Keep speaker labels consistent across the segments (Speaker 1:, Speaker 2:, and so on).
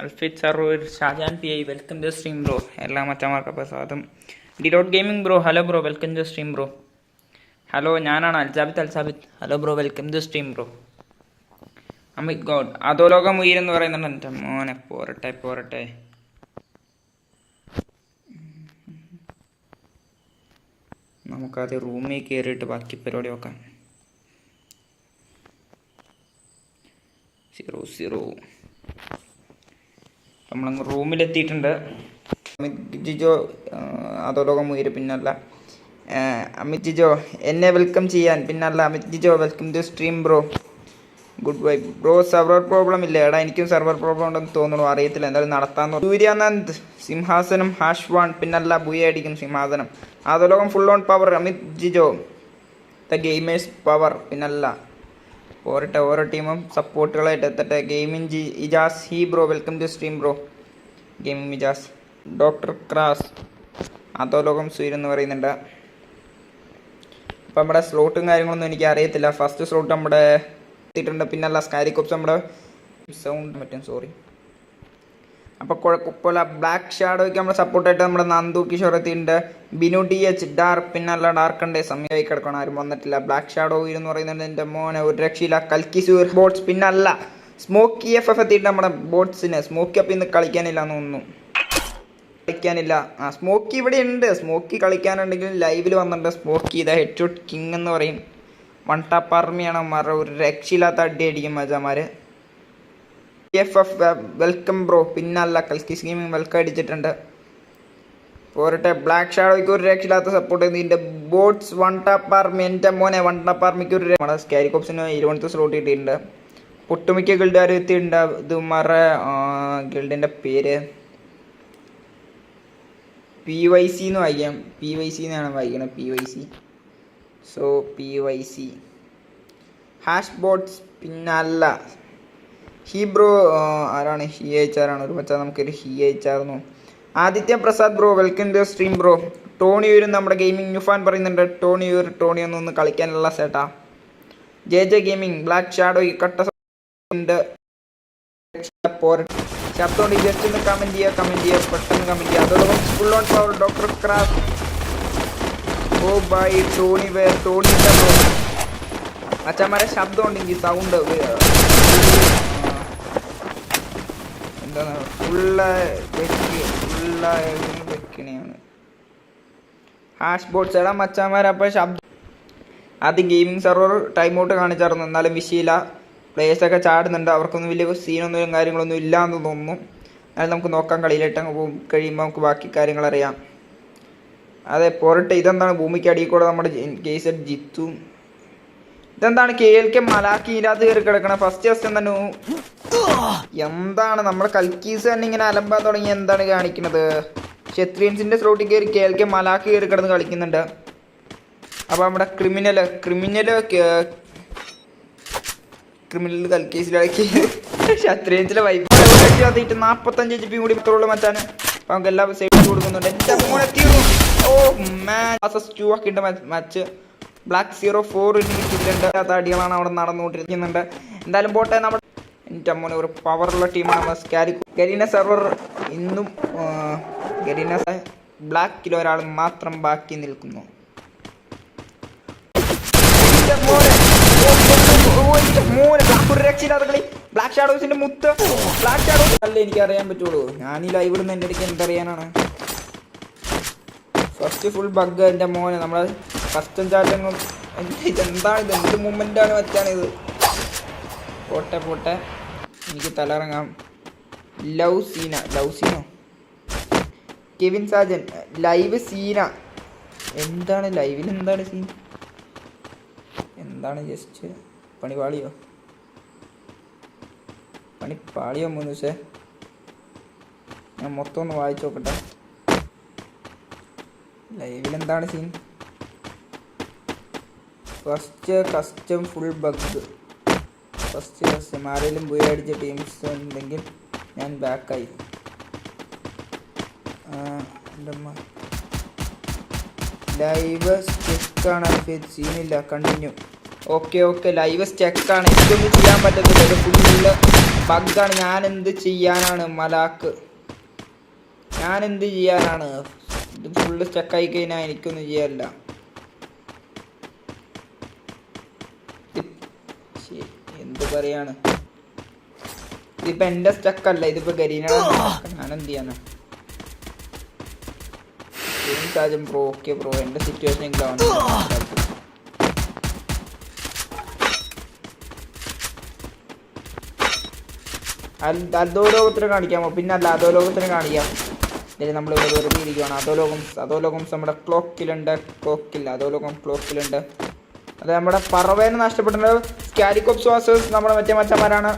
Speaker 1: അൽഫിത് സറൂർ Shajan P I welcome to stream bro. എല്ലാ മറ്റന്മാർക്കപ്പോൾ സ്വാഗതം. ഡിലോട്ട് gaming bro hello bro welcome to stream bro. Hello ഞാനാണ് Alsabith Alsabith hello bro welcome to stream bro. Amit god അധോലോകം ഉയരെന്ന് പറയുന്നുണ്ട് എന്റെ മോനെ. പോരട്ടെ പോരട്ടെ. നമുക്കാദ്യം റൂമിൽ കയറിയിട്ട് ബാക്കി പരിപാടി നോക്കാം. സീറോ സീറോ നമ്മളങ്ങ് റൂമിലെത്തിയിട്ടുണ്ട്. അമിത് ജിജോ അധോലോകം ഉയര്. പിന്നല്ല അമിത് ജിജോ എന്നെ വെൽക്കം ചെയ്യാൻ. പിന്നല്ല Amit Jijo welcome to stream bro good bye bro server problem ഇല്ല? എടാ എനിക്കും സെർവർ പ്രോബ്ലം ഉണ്ടെന്ന് തോന്നുന്നു. അറിയത്തില്ല എന്തായാലും നടത്താൻ സൂര്യാനന്ദ് സിംഹാസനം ഹാഷ് വൺ പിന്നല്ല ബുയ അടിക്കും സിംഹാസനം. അധോലോകം full on power Amit Jijo. The gamers power പിന്നല്ല പോരട്ടെ ഓരോ ടീമും സപ്പോർട്ടുകളായിട്ട് എത്തട്ടെ. Gaming Ijas hey bro welcome to stream bro. Gaming Ijas. Doctor cross. അധോലോകം സൂര്യൻ എന്ന് പറയുന്നുണ്ട്. അപ്പം നമ്മുടെ സ്ലോട്ടും കാര്യങ്ങളൊന്നും എനിക്ക് അറിയത്തില്ല ഫസ്റ്റ് സ്ലോട്ട് നമ്മുടെ എത്തിയിട്ടുണ്ട്. പിന്നെ പിന്നല്ല സ്കാരിക്കോപ്സ് നമ്മുടെ സൗണ്ട് പറ്റും സോറി അപ്പോൾ കുഴപ്പമില്ല ബ്ലാക്ക് ഷാഡോയ്ക്ക് നമ്മുടെ സപ്പോർട്ടായിട്ട് നമ്മുടെ നന്ദു കിഷോർ എത്തിയിട്ടുണ്ട് ബിനു ഡി എച്ച് ഡാർക്ക് പിന്നല്ല ഡാർക്കണ്ടേ സമയമായി കിടക്കണം ആരും വന്നിട്ടില്ല. ബ്ലാക്ക് ഷാഡോ എന്ന് പറയുന്നുണ്ട് എന്റെ മോനെ ഒരു രക്ഷയില്ല കൽക്കി സൂർ ബോട്ട്സ് പിന്നെ അല്ല സ്മോക്കി എഫ് എഫ് എത്തിയിട്ട് നമ്മുടെ ബോട്ട്സിന് സ്മോക്കി അപ്പം ഇന്ന് കളിക്കാനില്ല എന്ന് തോന്നുന്നു. കളിക്കാനില്ല. ആ സ്മോക്കി ഇവിടെ ഉണ്ട്. സ്മോക്കി കളിക്കാനുണ്ടെങ്കിൽ ലൈവിൽ വന്നിട്ടുണ്ട്. സ്മോക്കി ഇതാ ഹെഡ് ഷോട്ട് കിങ് എന്ന് പറയും. വൺ ടാപ്പ് ആർമിയാണ് മറ ഒരു രക്ഷയില്ലാത്ത അടി അടിക്കും മജാമാര്. എഫ് എഫ് വെൽക്കം ബ്രോ പിന്നല്ല കൽക്കി സ്കീമിങ് വെൽക്കം അടിച്ചിട്ടുണ്ട്. പോരട്ടെ ബ്ലാക്ക് ഷാഡോയ്ക്ക് ഒരു രക്ഷയില്ലാത്ത സപ്പോർട്ട് ഇതിന്റെ ബോട്ട്സ് വൺ ടാപ്പ് ആർമി എന്റെ മോനെ വൺ ടാപ്പ് ആർമിക്ക് ഒരു നമ്മുടെ സ്കാരിക്കോപ്സിന് ഇരുപത്തി സ്ലോട്ട് കിട്ടിയിട്ടുണ്ട്. ഒട്ടുമിക്ക ഗിൽഡുകാർ എത്തിയിട്ടുണ്ട്. ഇത് മറ ഗിൽഡിന്റെ പേര്. പി വൈ സി എന്ന് വായിക്കാം. പി വൈ സി എന്നാണ് വായിക്കുന്നത് P Y C so P Y C hash bots പിന്നല്ല. ഹീ ബ്രോ ആരാണ്? ഹി എച്ച് ആറാണ് ഒരു മച്ചാ നമുക്കൊരു he H ആർന്നു Aditya Prasad bro welcome to stream bro. Tony യൂരും നമ്മുടെ ഗെയിമിംഗ് ന്യൂ ഫാൻ പറയുന്നുണ്ട് ടോണിയൂർ ടോണി ഒന്നും ഒന്ന് കളിക്കാനുള്ള സേട്ടാ J J gaming black shadow ഈ കട്ട ഉണ്ട്. ശബ്ദമുണ്ട് ജസ്റ്റ് ഒന്ന് കമന്റ് ചെയ്യുക കമന്റ് ചെയ്യുക പെട്ടെന്ന് കമന്റ് ചെയ്യുക അതോടൊപ്പം ഫുൾ ഓൺ പവർ ഡോക്ടർ ക്രാഫ് ഓ ബൈ ടോണി വേർ ടോണി അച്ഛന്മാരെ ശബ്ദം ഉണ്ടെങ്കിൽ സൗണ്ട് എന്താണ്? ഫുള്ള വെക്ക് ഫുള്ള വെക്കണയാണ് ഹാഷ് ബോട്ട്സ് എടാ മച്ചാന്മാരപ്പോൾ ശബ്ദം. ആദ്യം ഗെയിമിംഗ് സെർവർ ടൈം ഔട്ട് കാണിച്ചായിരുന്നു. എന്നാലും വിഷയമില്ല പ്ലേയേഴ്സൊക്കെ ചാടുന്നുണ്ട്. അവർക്കൊന്നും വലിയ സീനൊന്നും കാര്യങ്ങളൊന്നും ഇല്ല എന്ന് തോന്നുന്നു. എന്നാലും നമുക്ക് നോക്കാം. കളിയിലിട്ട് അങ്ങ് പോകും. കഴിയുമ്പോൾ നമുക്ക് ബാക്കി കാര്യങ്ങൾ അറിയാം അതെ പോരട്ടെ. ഇതെന്താണ്? ഭൂമിക്ക് അടിയിൽ കൂടെ നമ്മുടെ കേസ് ജിത്തു. ഇതെന്താണ് കേൾക്കെ മലാക്കി ഇതിനകത്ത് കയറി കിടക്കണ ഫസ്റ്റ് ജസ്റ്റ് എന്താണ് എന്താണ് നമ്മുടെ കൽക്കീസ് തന്നെ ഇങ്ങനെ അലമ്പാൻ തുടങ്ങി എന്താണ് കാണിക്കുന്നത് ക്ഷത്രിയൻസിന്റെ സ്ലോട്ടിൽ കയറി കേൾക്കെ മലാക്കി കയറി കിടന്ന് കളിക്കുന്നുണ്ട്. അപ്പൊ നമ്മുടെ ക്രിമിനൽ ക്രിമിനൽ ക്രിമിനൽ കൽക്കീസിലാക്കി ക്ഷത്രിയൻസിലെ വൈബ് നാപ്പത്തഞ്ച് എച്ച് പി കൂടി ഇത്രയുള്ള മച്ചാണ് അപ്പൊ നമുക്ക് എല്ലാം സേഫ് കൊടുക്കുന്നുണ്ട്. എന്റെ മോനെ തീർന്നു ഓ മാൻ ടു ആക്കിയിട്ട് മാച്ച്. ബ്ലാക്ക് സീറോ ഫോർ കിട്ടിയിട്ടുണ്ട്. അടികളാണ് അവിടെ നടന്നുകൊണ്ടിരിക്കുന്നുണ്ട്. എന്തായാലും പോട്ടെ നമ്മൾ എന്റെ അമ്മനെ ഒരു പവറുള്ള ടീമാണ് സ്കാരി ഗരീന സെർവർ ഇന്നും ഗരീന ബ്ലാക്കിൽ ഒരാൾ മാത്രം ബാക്കി നിൽക്കുന്നു. എനിക്കറിയാൻ എനിക്ക് അറിയാൻ പറ്റുള്ളൂ. ഞാൻ ഈ ലൈവ് ഇടുന്ന എന്റെ അടുക്ക് എന്തറിയാനാണ്? ഫസ്റ്റ് ഫുൾ ബഗ് എന്റെ മോനെ നമ്മളെ കസ്റ്റം ചാറ്റങ്ങും ഇതെന്താണ് ഇത്? എന്ത് മൂമെന്റാണ് പോട്ടെ പോട്ടെ. എനിക്ക് തലറങ്ങാം ലവ് സീന ലവ് സീനോ കെവിൻ സാജൻ ലൈവ് സീന എന്താണ് ലൈവിൽ എന്താണ് സീൻ എന്താണ് ജസ്റ്റ് പണിപാളിയോ? പണിപ്പാളിയോ മൂന്ന് ദിവസേ? ഞാൻ മൊത്തം ഒന്ന് വായിച്ചു നോക്കട്ടെ. ലൈവിൽ എന്താണ് scene first custom full bug first custom ആരെങ്കിലും പോയി അടിച്ച ടീംസ് ഉണ്ടെങ്കിൽ ഞാൻ ബാക്കായി ലൈവ് സ്റ്റെക്ക് സ്റ്റെക്കാണ് സീനില്ല കണ്ടിന്യൂ ഓക്കെ ഓക്കെ ലൈവ് സ്റ്റെക്കാണ് എനിക്കൊന്നും ചെയ്യാൻ പറ്റത്തില്ല. ഫുള്ള് ബഗ്ഗാണ് ഞാൻ എന്ത് ചെയ്യാനാണ് മലാക്ക്? ഞാൻ എന്ത് ചെയ്യാനാണ്? ഇത് ഫുള്ള് സ്റ്റക്കായി കഴിഞ്ഞാൽ എനിക്കൊന്നും ചെയ്യാനില്ല ഇത് ശ്ശേ, എന്ത് പറയാണ്. ഇതിപ്പോ എന്റെ സ്റ്റക്ക് സ്റ്റക്കല്ല ഇതിപ്പോ ഗരീനയുടെ ഞാൻ എന്ത് ചെയ്യാനാ? സാജൻ ബ്രോ ഓക്കെ ബ്രോ എന്റെ സിറ്റുവേഷൻ എങ്കിലും അധോലോകത്തിന് കാണിക്കാമോ പിന്നെ അല്ല അധോലോകത്തിന് കാണിക്കാം. ഇതിൽ നമ്മൾ ഇവിടെ വെറുതെ ഇരിക്കുകയാണ് അധോലോകം അധോലോകം നമ്മുടെ ക്ലോക്കിലുണ്ട് ക്ലോക്കില്ല അധോലോകം ക്ലോക്കിലുണ്ട് അത് നമ്മുടെ പറവേനെ നഷ്ടപ്പെട്ടിട്ടുണ്ട് സ്കാരിക്കോപ്സ് വാസേഴ്സ് നമ്മുടെ മറ്റേ മച്ചന്മാരാണ്.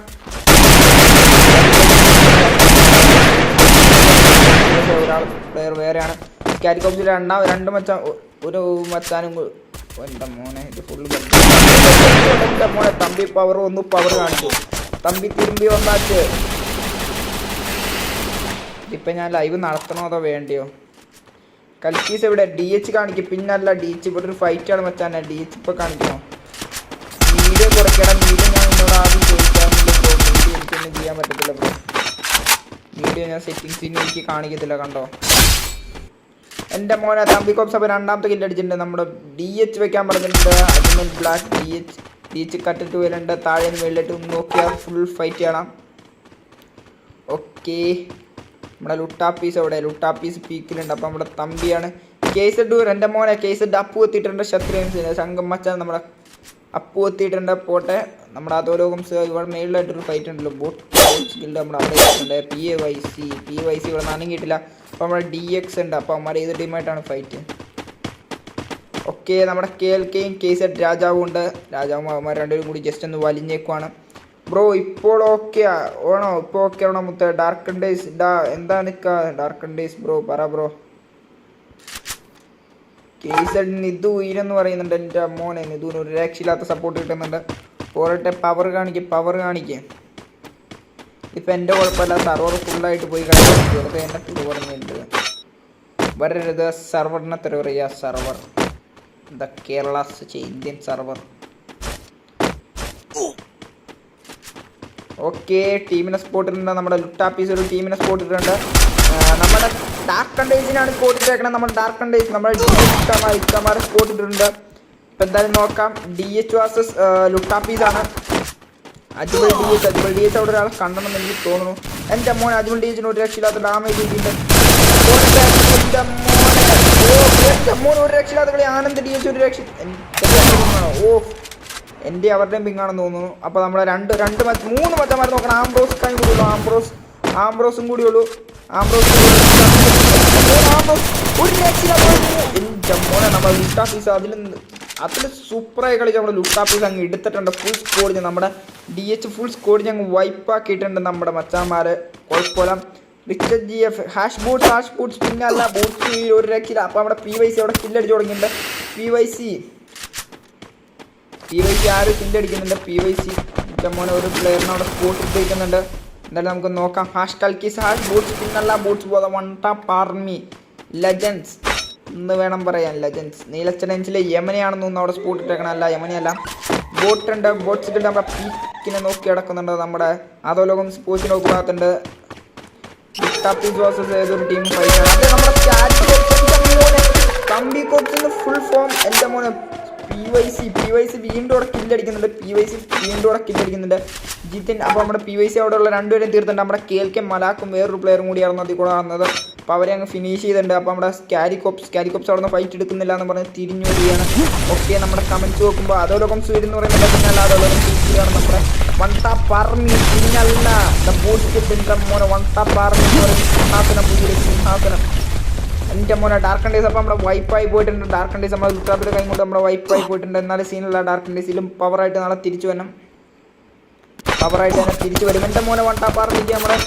Speaker 1: ഒരാൾ പ്ലെയർ വേറെയാണ്. സ്കാരിക്കോപ്സിൽ രണ്ടാം രണ്ട് മച്ച ഒരു മച്ചാനും എന്റെ മോനെ ഇത് ഫുള്ള് എന്റെ മോനെ തമ്പി പവർ ഒന്ന് പവർ കാണിച്ചു. തമ്പി തിരുമ്പി വന്നാച്ച് ഇപ്പം ഞാൻ ലൈവ് നടത്തണോ അതോ വേണ്ടിയോ? കൽക്കീസ് ഇവിടെ ഡി എച്ച് കാണിക്കും. പിന്നല്ല ഡി എച്ച് ഇവിടെ ഒരു ഫൈറ്റ് ആണ് മച്ചാനെ. ഡി എച്ച് ഇപ്പൊ കാണിക്കണം? വീഡിയോ കുറയ്ക്കണം. വീഡിയോ ഞാൻ എന്നോട് ആദ്യം ചോദിക്കാറുണ്ട് ചെയ്യാൻ പറ്റത്തില്ല വീഡിയോ ഞാൻ സെറ്റിങ്സ് ഇനി എനിക്ക് കാണിക്കത്തില്ല കണ്ടോ? എന്റെ മോനെ തമ്പിക്കോപ്സ് അപ്പോൾ രണ്ടാമത്തെ കില്ല് അടിച്ചിട്ടുണ്ട്. നമ്മുടെ ഡി എച്ച് വെക്കാൻ പറഞ്ഞിട്ടുണ്ട്. Black D H D H കട്ടിട്ട് വരണ്ട. താഴെ വെള്ളിട്ട് നോക്കിയാൽ ഫുൾ ഫൈറ്റ് ചെയ്യണം ഓക്കെ നമ്മുടെ ലുട്ടാപ്പീസ് അവിടെ ലുട്ടാപ്പീസ് പീക്കിലുണ്ട്. അപ്പം നമ്മുടെ തമ്പിയാണ്. കേസ് ഡൂർ എന്റെ മോനെ കേസ് അപ്പു എത്തിയിട്ടുണ്ട്. ശത്രുവിന് സംഘം മച്ചാൻ നമ്മുടെ അപ്പു എത്തിയിട്ടുണ്ട്. പോട്ടെ. നമ്മുടെ അതോലോകം ഇവിടെ മേളിലായിട്ടൊരു ഫൈറ്റ് ഉണ്ടല്ലോ. ബോട്ട് സ്കിൽഡ് നമ്മുടെ അവിടെ ഉണ്ട് P A Y C P Y C ഇവിടെ നാനും കിട്ടില്ല അപ്പോൾ നമ്മുടെ ഡി എക്സ് ഉണ്ട്. അപ്പോൾ അവന്മാർ ഏത് ടീമായിട്ടാണ് ഫൈറ്റ് ഓക്കെ നമ്മുടെ കെ എൽ കെയും കെ സെഡ് രാജാവും ഉണ്ട്. രാജാവും അവന്മാർ രണ്ടുപേരും കൂടി ജസ്റ്റ് ഒന്ന് വലിഞ്ഞേക്കുവാണ്. ബ്രോ ഇപ്പോൾ ഓക്കെ ഓണോ ഇപ്പോൾ ഓക്കെ ആണോ മുത്ത? ഡാർക്ക് ഡേയ്സ് ഡാ എന്താ നിക്ക? ഡാർക്ക് ഡേയ്സ് ബ്രോ പറ ബ്രോ കേസഡ് നിധു ഉയരെന്ന് പറയുന്നുണ്ട് എന്റെ മോനെ. നിധുവിന് ഒരു രക്ഷയില്ലാത്ത സപ്പോർട്ട് കിട്ടുന്നുണ്ട്. പോരട്ടെ പവർ കാണിക്കുക പവർ കാണിക്കുക ഇപ്പം എന്റെ കുഴപ്പമില്ല. സർവർ ഫുള്ളായിട്ട് പോയി കളിക്കാൻ വെറുതെ എന്റെ ടൂർ പറഞ്ഞിട്ടുണ്ട് വരരുത്. സർവറിനെ തെറി പറയുക server the Kerala Indian server okay ടീമിനെ സ്പോട്ട് ഇട്ടിട്ടുണ്ട്. നമ്മുടെ ലുട്ടാപ്പീസ് ഒരു ടീമിനെ സ്പോട്ട് ഇട്ടിട്ടുണ്ട്. നമ്മുടെ ഡാർക്ക് കണ്ടേജിനാണ് സ്പോട്ട് ഇട്ടേക്കണത് നമ്മുടെ ഡാർക്ക് കണ്ടേജ് നമ്മുടെ എച്ച് ഇക്കമാരെ സ്പോട്ട് ഇട്ടിട്ടുണ്ട്. ഇപ്പം എന്തായാലും നോക്കാം. ഡി എച്ച് വാസസ് ലുട്ടാപ്പീസ് ആണ്. Ajmal D H Ajmal D H അവിടെ ഒരാളെ കണ്ടെന്ന് എനിക്ക് തോന്നുന്നു. എന്റെ മോൻ അജ്മൽ ഡി എച്ചിന് ഒരു രക്ഷയില്ലാത്ത ഡാമേജ് എന്റെ മോനെ ഒരു രക്ഷയില്ലാത്ത കളി. ആനന്ദ് ഡി എച്ച് ഒരു രക്ഷ ഓ എന്റെ അവരുടെയും പിങ്ങാണെന്ന് തോന്നുന്നു. അപ്പോൾ നമ്മളെ രണ്ട് രണ്ട് മറ്റ് മൂന്ന് മച്ചന്മാർ നോക്കണം. ആംബ്രോസ് കൈ കൂടി ഉള്ളൂ ആംബ്രോസ് ആംബ്രോസും കൂടി ഉള്ളൂ. ആംബ്രോസ് ആംബ്രോസ് ഒരു മോനെ നമ്മുടെ ലുട്ടാഫീസ് അതിൽ അതിൽ സൂപ്പറായി കളിച്ച് നമ്മുടെ ലുട്ടാഫീസ് അങ്ങ് എടുത്തിട്ടുണ്ട്. ഫുൾ സ്കോഡ് നമ്മുടെ ഡി എച്ച് ഫുൾ സ്കോഡ് ഞങ്ങൾ വൈപ്പാക്കിയിട്ടുണ്ട് നമ്മുടെ മച്ചാന്മാർ കുഴപ്പമില്ല. Richard G F hash boots hash boots പിന്നെ അല്ല ഒരു രക്ഷയില്ല അപ്പോൾ നമ്മുടെ പി വൈ സി അവിടെ കില്ലടിച്ച് തുടങ്ങിയിട്ടുണ്ട്. P Y C P Y C ആരും കില്ലടിക്കുന്നുണ്ട് പി വൈ സി മോനെ ഒരു പ്ലെയറിനെ അവിടെ സ്പോട്ട് ഇട്ടിരിക്കുന്നുണ്ട് എന്തായാലും നമുക്ക് നോക്കാം. ഹാഷ് കൽക്കീസ് ഹാഷ് ബൂട്ട്സ് പിന്നല്ല ബൂട്ട്സ് പോലെ വൺ ടാപ്പ് ആർമി ലെജൻസ് എന്ന് വേണം പറയാൻ. ലെജൻസ് നീലച്ചലഞ്ചിലെ യമനെയാണെന്ന് തോന്നുന്നു അവിടെ സ്പോട്ട് ഇട്ടേക്കണം അല്ല യമനിയല്ല. ബോട്ട് ഉണ്ട്. ബോട്ട്സ് ഉണ്ട് നമ്മുടെ പീക്കിനെ നോക്കി കിടക്കുന്നുണ്ട് നമ്മുടെ അതോലോകം സ്പോർട്സിന് നോക്കുന്നുണ്ട്. വേഴ്സസ് ഏതൊരു ടീം കമ്പി ഫുൾ ഫോം എന്റെ മോനെ P Y C P Y C വീണ്ടും അവിടെ കില്ലടിക്കുന്നുണ്ട് പി വൈ സി വീണ്ടും അവിടെ കില്ലടിക്കുന്നുണ്ട് ജിത്തിൻ അപ്പോൾ നമ്മുടെ പി വൈ സി അവിടെ ഉള്ള രണ്ടുപേരും തീർത്തിട്ടുണ്ട്. നമ്മുടെ കെ എൽ കെ മലാക്കും വേറൊരു പ്ലെയറും കൂടിയായിരുന്നു അതിൽ കൂടെ വന്നത്. അപ്പോൾ അവരെ അങ്ങ് ഫിനിഷ് ചെയ്തിട്ടുണ്ട്. അപ്പോൾ നമ്മുടെ സ്കാരിക്കോപ്സ് സ്കാരിക്കോപ്സ് അവിടെ നിന്ന് ഫൈറ്റ് എടുക്കുന്നില്ല എന്ന് പറഞ്ഞ് വരികയാണ് ഓക്കെ നമ്മുടെ കമൻസ് നോക്കുമ്പോൾ അതോലോകം സ്വീഡ് എന്ന് പറയുന്നത് പിന്നല്ല അതോലോകം സ്വീഡിലാണ് നമ്മുടെ വൺ ടാപ്പ് ആർമി പിന്നല്ല ദ ബോട്ട് മോനെ വൺ ടാപ്പ് എന്ന് സിംഹാസനം പുതിയൊരു സിംഹാസനം. എന്റെ മോനെ ഡാർക്ക് ഡേസ് അപ്പോൾ നമ്മുടെ വൈപ്പായി പോയിട്ടുണ്ട്. ഡാർക്ക് ഡേസ് നമ്മുടെ ലുട്ടാപ്പിയുടെ കൈ കൊണ്ട് നമ്മുടെ വൈപ്പായി പോയിട്ടുണ്ട്. എന്നാലും സീനല്ല ഡാർക്ക് ഡേസിലും പവറായിട്ട് നാളെ തിരിച്ചു വരണം. പവറായിട്ട് തന്നെ തിരിച്ചു വരും. എന്റെ മോനെ വൺ ടാപ്പ് ആർമിക്ക് നമ്മുടെ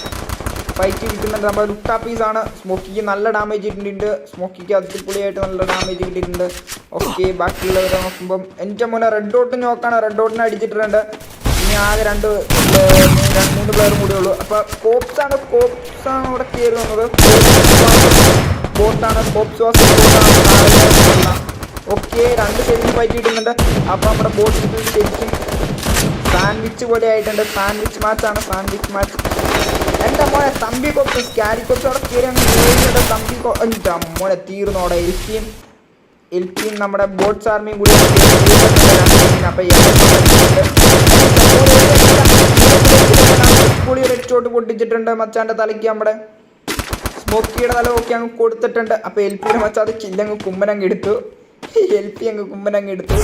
Speaker 1: ഫൈറ്റ് കിട്ടുന്നുണ്ട് നമ്മുടെ പീസാണ് സ്മോക്കിക്ക് നല്ല ഡാമേജ് കിട്ടിയിട്ടുണ്ട് സ്മോക്കിക്ക് അടിപൊളിയായിട്ട് നല്ല ഡാമേജ് കിട്ടിയിട്ടുണ്ട് ഓക്കെ ബാക്കിയുള്ളവരെ നോക്കുമ്പം എന്റെ മോനെ റെഡ് ഡോട്ട് നോക്കാണ്. റെഡ് ഡോട്ടിനെ അടിച്ചിട്ടുണ്ട്. ഇനി ആകെ രണ്ട് രണ്ട് മൂന്ന് പ്ലെയറും കൂടെ ഉള്ളൂ. അപ്പോൾ കോപ്സാണ് കോപ്സാണ് കോപ്സ് ആണ് ഇവിടെ കയറി വന്നത്. ബോട്ടാണ് കോപ്സ് ഓക്കെ രണ്ട് ഫൈറ്റ് കിട്ടുന്നുണ്ട് അപ്പോൾ നമ്മുടെ ബോട്ട് ശരിക്കും സാൻഡ്വിച്ച് പോലെ ആയിട്ടുണ്ട് സാൻഡ്വിച്ച് മാച്ച് ആണ് സാൻഡ്വിച്ച് മാച്ച് എന്റെ മോനെ തമ്പി കൊപ്പ് ക്യാരി കൊപ്പ് അവിടെ കയറി തമ്പി എന്റെ മോനെ തീർന്നു അവിടെ എൽ എൽപ്പിയും നമ്മുടെ ബോട്ട്സ് ആർമിയും കൂടി അപ്പോൾ പൊട്ടിച്ചിട്ടുണ്ട് മച്ചാന്റെ തലയ്ക്ക് നമ്മുടെ സ്മോക്കിയുടെ തല ഹോക്കി അങ്ങ് കൊടുത്തിട്ടുണ്ട്. അപ്പോൾ എൽ പിയുടെ മച്ചാ അത് കില്ലങ്ങ് കുമ്മനങ്ങ് എടുത്തു. എൽ പി അങ്ങ് കുമ്മനങ്ങ് എടുത്തു.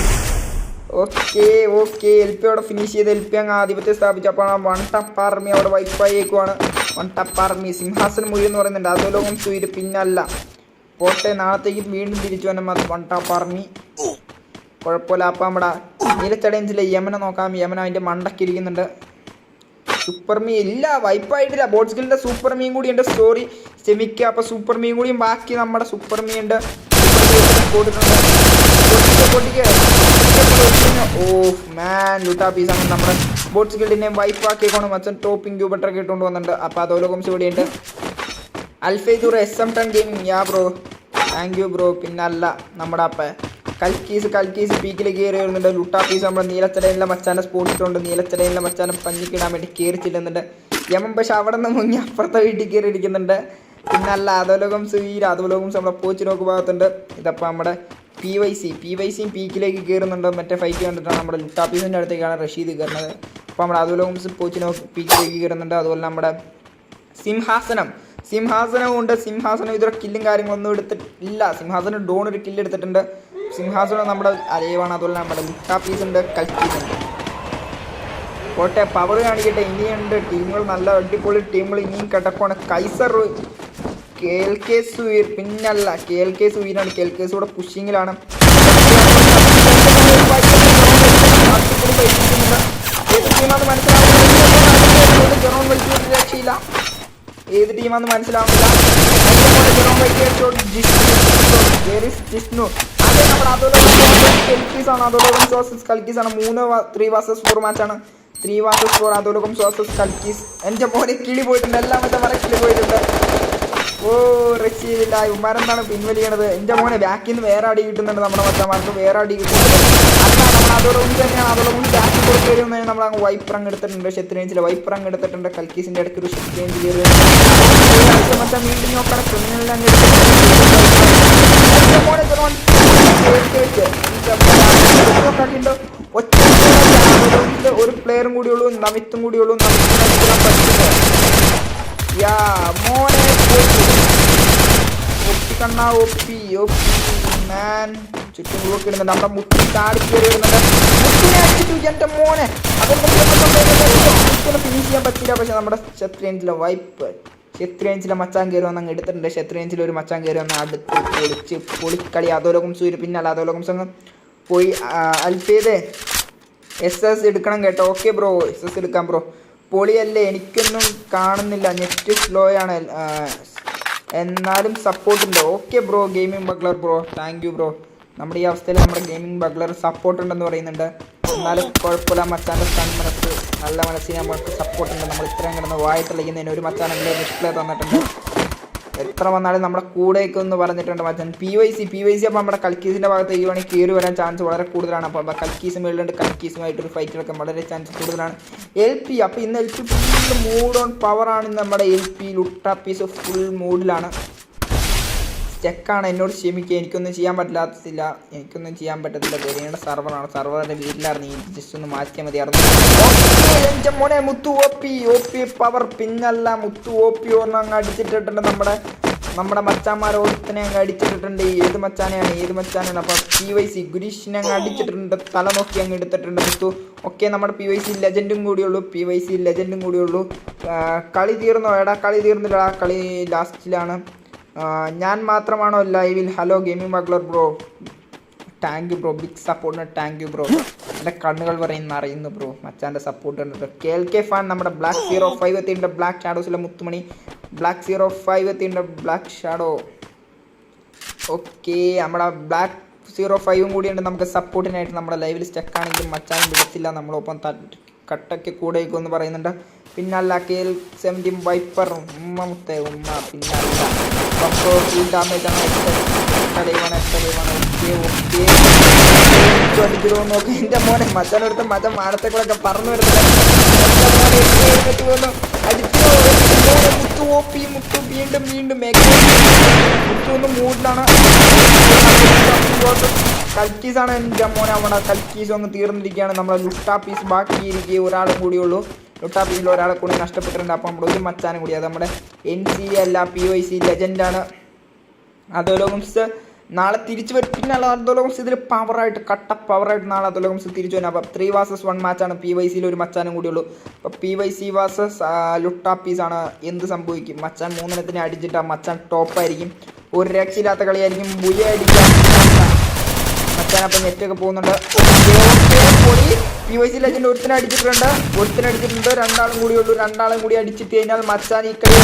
Speaker 1: ഓക്കെ ഓക്കെ എൽ പി അവിടെ ഫിനിഷ് ചെയ്ത് എൽ പി അങ്ങ് ആധിപത്യം സ്ഥാപിച്ചു. അപ്പൊ ആ വൺ ടപ്പ് ആർമി അവിടെ വൈപ്പായേക്കുവാണ്. വൺ ടപ്പ് ആർമി സിംഹാസൻ മുഴി എന്ന് പറയുന്നുണ്ട്. അതോ ലോകം സൂര്യ പിന്നല്ല. പോട്ടെ നാളത്തേക്ക് വീണ്ടും തിരിച്ചു വന്ന വൺ ടപ്പ് ആർമി കുഴപ്പമില്ല. അപ്പം നമ്മുടെ നീലച്ചടേഞ്ചിലെ യമനെ നോക്കാം. യമന അതിന്റെ മണ്ടക്കിരിക്കുന്നുണ്ട്. സൂപ്പർ മീ ഇല്ല വൈപ്പായിട്ടില്ല ബോട്ട് സ്കില്ലിന്റെ സൂപ്പർ മീൻ കൂടി ഉണ്ട്. സ്റ്റോറി ക്ഷമിക്കുക അപ്പൊ സൂപ്പർ മീൻ കൂടിയും ബാക്കി നമ്മുടെ സൂപ്പർ മീ ഉണ്ട്. ഓ മാൻ ലുട്ടാ പീസാണ് നമ്മുടെ ബോട്ട് സ്കില്ലിനെ വൈപ്പ് ആക്കിയേക്കാണ് മച്ചൻ. ടോപ്പിംഗ് ക്യൂബട്ടറൊക്കെ ഇട്ടുകൊണ്ട് വന്നിട്ടുണ്ട് അപ്പൊ അതോലോ ഇവിടെ ഉണ്ട്. അൽഫൈദൂർ S M ten gaming yeah bro thank you bro പിന്നല്ല നമ്മുടെ അപ്പ. കൽക്കീസ് കൽക്കീസ് പീക്കിൽ കയറി വരുന്നുണ്ട്. ലുട്ടാ പീസ് നമ്മുടെ നീലച്ചടയിലെ മച്ചാനെ സ്പോട്ടിട്ടുണ്ട് നീലച്ചടയിലെ മച്ചാനെ പഞ്ഞിക്കിടാൻ വേണ്ടി കയറി ചെല്ലുന്നുണ്ട് യമൻ പക്ഷെ അവിടെ നിന്ന് മുങ്ങി അപ്പുറത്തെ വീട്ടിൽ കയറി ഇരിക്കുന്നുണ്ട് പിന്നെ അല്ല അധോലോകം സുവീര അധോലോകം നമ്മുടെ പോച്ചിനോക്ക് ഭാഗത്തുണ്ട്. ഇതപ്പോൾ നമ്മുടെ P Y C. P Y സിയും പീക്കിലേക്ക് കയറുന്നുണ്ട് മറ്റേ ഫൈറ്റ് കണ്ടിട്ടാണ് നമ്മുടെ ലുട്ടാ പീസിന്റെ അടുത്തേക്കാണ് റഷീദ് കയറുന്നത്. അപ്പോൾ നമ്മുടെ അധോലോകം പോച്ചിനോക്ക് പീക്കിലേക്ക് കയറുന്നുണ്ട് അതുപോലെ നമ്മുടെ സിംഹാസനം. സിംഹാസനവും ഉണ്ട്. സിംഹാസനം ഇതൊരു കില്ലും കാര്യങ്ങളൊന്നും എടുത്തിട്ടില്ല. സിംഹാസനം ഡോൺ ഒരു കില്ല് എടുത്തിട്ടുണ്ട്. സിംഹാസനം നമ്മുടെ അലേവാണ് അതുപോലെ നമ്മുടെ ലുട്ടാ പീസ് ഉണ്ട് കൽപ്പീസ് ഉണ്ട് പോട്ടെ പവർ കാണിക്കട്ടെ. ഇനിയുണ്ട് ടീമുകൾ നല്ല അടിപൊളി ടീമുകൾ. ഇനിയും കിടക്കുവാണ് കൈസർ കെ എൽ കെ സുവീർ. പിന്നല്ല കെ എൽ കെ സുവീരാണ് കെ എൽ കെ സുവിടെ പുഷിങ്ങിലാണ് ഏത് ടീമാന്ന് മനസ്സിലാവുന്നില്ല. ജിഷ്ണു. Where is ജിഷ്ണു അതെ നമ്മുടെ അതോലോകം കൽക്കീസ് ആണ്. അതോലോകം സോസസ് കൽക്കീസ് ആണ്. മൂന്ന് ത്രീ വാസസ് ഫോർ മാച്ചാണ് ത്രീ വാസസ് ഫോർ അതോലോകം സോസസ് കൽക്കീസ് എന്റെ മോനെ കിളി പോയിട്ടുണ്ട്. എല്ലാം എന്റെ മര കിളി പോയിട്ടുണ്ട്. ഓ റഷ്യയില്ല ഉമ്മാരെന്താണ് പിൻവലിയണത് എന്റെ മോനെ ബാക്കിൽ നിന്ന് വേറെ അടി കിട്ടുന്നുണ്ട് നമ്മുടെ മറ്റന്മാർക്ക്. വേറെ അടി കിട്ടുന്നുണ്ട്. അതാണ് നമ്മൾ അതോടൊപ്പം തന്നെയാണ്. അതോടൊപ്പം ബാക്കിൽ കൂടെ കൊടുത്തു വന്നു നമ്മൾ അങ്ങ് വൈപ്പർ അങ്ങ് എടുത്തിട്ടുണ്ട് ഷെത്രേഞ്ചിൽ വൈപ്പർ അങ്ങ് എടുത്തിട്ടുണ്ട്. കൽക്കീസിന്റെ ഇടയ്ക്ക് ഒരു ഷെത്രേഞ്ച് കയറി മച്ചാൻ വീണ്ടും നോക്കണം ക്രിമിനലിനെ അങ്ങ് എടുത്തിട്ടുണ്ട്. ഒരു പ്ലെയറും കൂടി നമിത്തും കൂടിയുള്ളൂ നമിത്തിനെ പറ്റുന്നത് യാ മോനെ മാൻ. മോനെ. ചെയ്യാൻ പറ്റില്ല. പക്ഷെ നമ്മുടെ മച്ചാൻ കയറി അങ്ങ് എടുത്തിട്ടുണ്ട്. ഷെത്രേഞ്ചിൽ ഒരു മച്ചാൻ കയറി അടുത്ത് പൊളിച്ച് പൊളിക്കളി. അതോലോകം സൂര്യ പിന്നെ അല്ല അതോലോകം സംഘം പോയി അൽഫേദേ എസ് എസ് എടുക്കണം കേട്ടോ. ഓക്കെ ബ്രോ എസ് എസ് എടുക്കാം ബ്രോ. പൊളിയല്ലേ എനിക്കൊന്നും കാണുന്നില്ല. നെറ്റ് സ്ലോ ആണ്. എന്നാലും സപ്പോർട്ട് ഉണ്ട്. Okay bro gaming ബഗ്ലർ bro. Thank you bro. നമ്മുടെ ഈ അവസ്ഥയിൽ നമ്മുടെ ഗെയിമിംഗ് ബഗ്ലർ സപ്പോർട്ട് ഉണ്ടെന്ന് പറയുന്നുണ്ട്. എന്നാലും കുഴപ്പമില്ല. മച്ചാന്റെ സൺ മനസ്സ് നല്ല മനസ്സിന് നമ്മൾക്ക് സപ്പോർട്ടുണ്ട് നമ്മൾ ഇത്രയും കിടന്ന് വായിട്ടിളിക്കുന്നതിന് ഒരു മച്ചാനെങ്കിലും ഡിസ്പ്ലേ തന്നിട്ടുണ്ട്. എത്ര വന്നാലും നമ്മുടെ കൂടെയൊക്കെ ഒന്ന് പറഞ്ഞിട്ടുണ്ട് മച്ചാൻ. P Y C P Y C അപ്പോൾ നമ്മുടെ കൽക്കീസിന്റെ ഭാഗത്ത് ഈ വേണമെങ്കിൽ കയറി വരാൻ ചാൻസ് വളരെ കൂടുതലാണ്. അപ്പോൾ കൽക്കീസ് മേളിലുണ്ട്. ഫൈറ്റ് ഫൈറ്റിലൊക്കെ വളരെ ചാൻസ് കൂടുതലാണ്. എൽ പി അപ്പോൾ ഇന്ന് L P full mood on പവറാണ് നമ്മുടെ എൽ പി ലുട്ട പീസ് ഫുൾ മൂഡിലാണ് സ്റ്റെക്കാണ് എന്നോട് ക്ഷമിക്കുക. എനിക്കൊന്നും ചെയ്യാൻ പറ്റാത്തില്ല എനിക്കൊന്നും ചെയ്യാൻ പറ്റത്തില്ല. ബെരിയുടെ സർവറാണ് സർവറിന്റെ വീട്ടിലായിരുന്നു. ഈ ജസ്റ്റ് ഒന്ന് മാറ്റിയാൽ മതിയായിരുന്നു അറിഞ്ഞു എന്റെ മോനെ മുത്തു O P O P power പിന്നല്ല മുത്തു ഒ പി ഒരെണ്ണം അങ്ങ് അടിച്ചിട്ടിട്ടുണ്ട് നമ്മുടെ നമ്മുടെ മച്ചാന്മാർ ഓരോരുത്തനെ അങ്ങ് അടിച്ചിട്ടിട്ടുണ്ട്. ഏത് മച്ചാനെയാണ്? ഏത് മച്ചാനാണ്? അപ്പോൾ പി വൈ സി ഗുരീഷിനെ അങ്ങ് അടിച്ചിട്ടുണ്ട് തല നോക്കി അങ്ങ് എടുത്തിട്ടുണ്ട് മുത്തു. ഓക്കെ നമ്മുടെ പി വൈ സി ലെജൻഡും കൂടിയുള്ളൂ പി വൈ സി ലെജൻഡും കൂടിയുള്ളൂ കളി തീർന്നോ? എടാ കളി തീർന്നില്ല കളി ലാസ്റ്റിലാണ് ഞാൻ മാത്രമാണോ ലൈവിൽ hello gaming മഗ്ലർ bro thank you bro big സപ്പോർട്ടിന് താങ്ക് യു ബ്രോ എന്റെ കണ്ണുകൾ പറയുന്ന അറിയുന്നു ബ്രോ മച്ചാന്റെ സപ്പോർട്ട് ഉണ്ട് കെ എൽ കെ ഫാൻ നമ്മുടെ ബ്ലാക്ക് സീറോ ഫൈവ് എത്തിയിട്ടുണ്ട് ബ്ലാക്ക് ഷാഡോസിലെ മുത്തുമണി. ബ്ലാക്ക് സീറോ ഫൈവ് എത്തിയിട്ടുണ്ട് ബ്ലാക്ക് ഷാഡോ ഓക്കെ നമ്മുടെ ബ്ലാക്ക് സീറോ ഫൈവും കൂടിയുണ്ട് നമുക്ക് സപ്പോർട്ടിനായിട്ട് നമ്മുടെ ലൈവിൽ സ്റ്റക്ക് മച്ചാൻ വിടത്തില്ല നമ്മളൊപ്പം കട്ടയ്ക്ക് കൂടെയൊക്കെ എന്ന് പറയുന്നുണ്ട്. പിന്നല്ല കെ എൽ സെവന്റീൻ വൈപ്പർ ഉമ്മ മുത്തേ ഉമ്മ. പിന്നല്ല അപ്പോൾ ഫുൾ ഡാമേജ് ആണ് തലയുവാണ് തലയുവാണ് ഓക്കെ ഓക്കെ അടിച്ചിരോ നോക്കി. എന്റെ മോനെ മച്ചാനെടുത്ത് മച്ച മാനത്തെ കൂടെ പറന്നു വരുന്നില്ല അടിച്ചു മുത്തു വീണ്ടും വീണ്ടും മുത്തു ഒന്ന് കൽക്കീസ് ആണ് എന്റെ മോനെ അവിടെ. കൽക്കീസ് ഒന്ന് തീർന്നിരിക്കുകയാണ്. നമ്മളെ ലുട്ടാ പീസ് ബാക്കിയിരിക്കുക ഒരാളും കൂടിയുള്ളൂ ലുട്ടാ പീസിൽ ഒരാളെ കൂടി നഷ്ടപ്പെട്ടിട്ടുണ്ട്. അപ്പോൾ നമ്മുടെ ഒരു മച്ചാനും കൂടി അത് നമ്മുടെ എൻ സി അല്ല പി ഒ സി ലെജൻഡാണ് അതോലോഗംസ് നാളെ തിരിച്ചു വരും. പിന്നെ അതോലോഗംസ് ഇതിൽ പവറായിട്ട് കട്ട പവറായിട്ട് നാളെ അതോലോഗംസ് തിരിച്ചു വരും. അപ്പം ത്രീ വാസസ് വൺ മാച്ചാണ് പി വൈ സിയിൽ ഒരു മച്ചാനും കൂടിയുള്ളൂ അപ്പം പി വൈ സി വാസസ് ലുട്ടാ പീസാണ് എന്ത് സംഭവിക്കും? മച്ചാൻ മൂന്നെണ്ണത്തിനെ അടിച്ചിട്ട് ആ മച്ചാൻ ടോപ്പായിരിക്കും ഒരു രക്ഷയില്ലാത്ത കളിയായിരിക്കും. ബുയ അടിക്കാൻ മച്ചാൻ അപ്പം നെറ്റൊക്കെ പോകുന്നുണ്ട്. പി വൈ സി ലെജൻഡ് ഒരുത്തിനെ അടിച്ചിട്ടുണ്ട്. ഒരുത്തിനെ അടിച്ചിട്ടുണ്ട്. രണ്ടാളും കൂടി ഉള്ളൂ. രണ്ടാളും കൂടി അടിച്ചിട്ട് കഴിഞ്ഞാൽ മച്ചാൻ ഈ കളി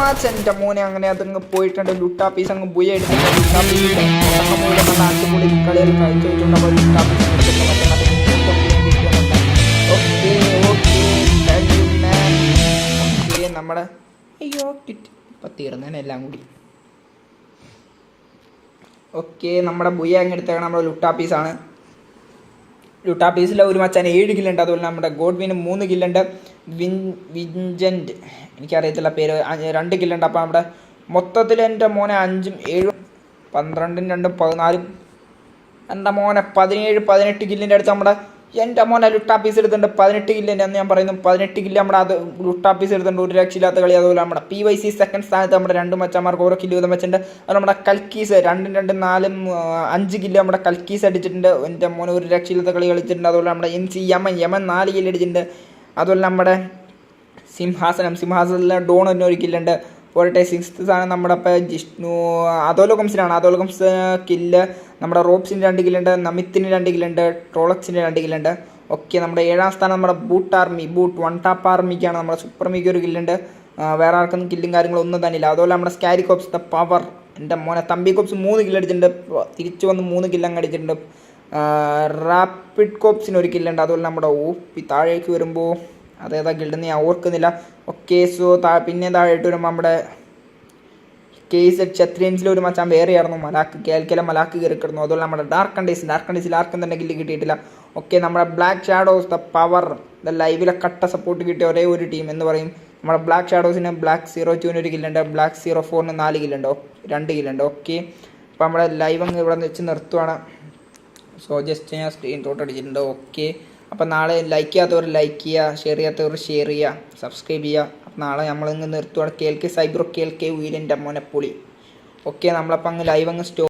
Speaker 1: മാച്ച്. മോനെ അങ്ങനെ അതങ്ങ് പോയിട്ടുണ്ട്. ലുട്ടാ പീസ് അങ്ങ് ബുയ എടുത്തിട്ടുണ്ട് നമ്മുടെ അയ്യോ കിട്ടി ഇപ്പം തീർന്നേനെ എല്ലാം കൂടി. ഓക്കെ നമ്മുടെ ബുയ അങ്ങ് എടുത്തേക്കണം നമ്മുടെ ലുട്ടാപ്പീസാണ് ലുട്ടാപ്പീസിലെ ലുട്ടാ പീസിലെ ഒരു മച്ചാൻ ഏഴ് കില്ലുണ്ട് അതുപോലെ നമ്മുടെ ഗോഡ്വിന് മൂന്ന് കില്ലുണ്ട് വിൻ വിഞ്ചന്റ് എനിക്കറിയത്തില്ല പേര്. രണ്ട് കില്ലുണ്ട് അപ്പോൾ നമ്മുടെ മൊത്തത്തിൽ എന്റെ മോനെ അഞ്ചും ഏഴും പന്ത്രണ്ടും രണ്ടും പതിനാലും എന്റെ മോനെ പതിനേഴ് പതിനെട്ട് കില്ലിന്റെ അടുത്ത് നമ്മുടെ എന്റെ മോനെ ലുട്ടാ പീസ് എടുത്തിട്ടുണ്ട്. പതിനെട്ട് കില്ലിന്റെ അന്ന് ഞാൻ പറയുന്നു. പതിനെട്ട് കില്ല് നമ്മുടെ അത് ലുട്ടാ പീസ് എടുത്തിട്ടുണ്ട്. ഒരു രക്ഷയില്ലാത്ത കളി അതുപോലെ നമ്മുടെ പി വൈ സി സെക്കൻഡ് സ്ഥാനത്ത് നമ്മുടെ രണ്ട് മച്ചന്മാർക്ക് ഓരോ കില്ല് വീതം വെച്ചിട്ടുണ്ട്. അത് നമ്മുടെ കൽക്കീസ് രണ്ടും രണ്ടും നാലും അഞ്ച് കില്ല് നമ്മുടെ കൽക്കീസ് അടിച്ചിട്ടുണ്ട്. എന്റെ മോനെ ഒരു രക്ഷയില്ലാത്ത കളി കളിച്ചിട്ടുണ്ട്. അതുപോലെ നമ്മുടെ എൻ സി യമൻ യമൻ നാല് കില്ല് അടിച്ചിട്ടുണ്ട്. അതുപോലെ നമ്മുടെ സിംഹാസനം സിംഹാസനത്തിലെ ഡോൺ തന്നെ ഒരു കില്ലുണ്ട്. പോരട്ടെ സിക്സ്ത് സ്ഥാനം നമ്മുടെ ഇപ്പം ജിഷ്ണു അതോലോകംസിനാണ് അതോലോകംസ് കില്ല് നമ്മുടെ റോപ്സിന് രണ്ട് കില്ലുണ്ട് നമിത്തിന് രണ്ട് കില്ലുണ്ട് ട്രോളക്സിന് രണ്ട് കില്ലുണ്ട്. ഓക്കെ നമ്മുടെ ഏഴാം സ്ഥാനം നമ്മുടെ boot army boot one tap ആർമിക്കാണ് നമ്മുടെ സൂപ്പർ മിക്ക് ഒരു കില്ലുണ്ട്. വേറെ ആർക്കൊന്നും കില്ലും കാര്യങ്ങളും ഒന്നും തന്നെ ഇല്ല അതുപോലെ നമ്മുടെ സ്കാരി കോപ്സ് ദ പവർ എന്റെ മോനെ തമ്പി കോപ്സ് മൂന്ന് കില്ല് അടിച്ചിട്ടുണ്ട്. തിരിച്ചു വന്ന് മൂന്ന് കില്ലങ്ങ് അടിച്ചിട്ടുണ്ട്. റാപ്പിഡ് കോപ്സിന് ഒരു കില്ലുണ്ട്. അതുപോലെ നമ്മുടെ ഓപ്പി താഴേക്ക് വരുമ്പോൾ അതേതാ ഗിൽഡെന്ന് ഞാൻ ഓർക്കുന്നില്ല. ഓക്കെ സോ താ പിന്നെ താഴോട്ട് വരുമ്പോൾ നമ്മുടെ കേസ് ക്ഷത്രിയൻസിൽ ഒരു മച്ചാൻ വേറെയായിരുന്നു മലാക്ക് കേൽക്കല മലാക്ക് കയറി കിടന്നു. അതുപോലെ നമ്മുടെ ഡാർക്ക് കണ്ടീസ് ഡാർക്ക് കണ്ടീസിൽ ആർക്കും തന്നെ കില്ല് കിട്ടിയിട്ടില്ല. ഓക്കെ നമ്മുടെ black shadows the power the ലൈവിലെ കട്ട സപ്പോർട്ട് കിട്ടിയ ഒരേ ഒരു ടീം എന്ന് പറയും. നമ്മുടെ ബ്ലാക്ക് ഷാഡോസിന് ബ്ലാക്ക് സീറോ ടുവിന് ഒരു കില്ലുണ്ട് ബ്ലാക്ക് സീറോ ഫോറിന് നാല് കില്ലുണ്ട് രണ്ട് കില്ലുണ്ട് ഓക്കെ അപ്പോൾ നമ്മുടെ ലൈവ് അങ്ങ് ഇവിടെ വെച്ച് നിർത്തുവാണ്. സോ ജസ്റ്റ് ഞാൻ സ്ക്രീൻ തോട്ടടിച്ചിട്ടുണ്ട്. ഓക്കെ അപ്പോൾ നാളെ ലൈക്ക് ചെയ്യാത്തവർ ലൈക്ക് ചെയ്യുക ഷെയർ ചെയ്യാത്തവർ ഷെയർ ചെയ്യുക സബ്സ്ക്രൈബ് ചെയ്യുക. അപ്പം നാളെ നമ്മളിങ്ങ് നിർത്തുവാണ് കേൾക്കെ സൈബ്രോ കേൾക്കെ ഉയരന്റെ മോനെ പൊളി. ഓക്കെ നമ്മളപ്പം അങ്ങ് ലൈവ് അങ്ങ് സ്റ്റോ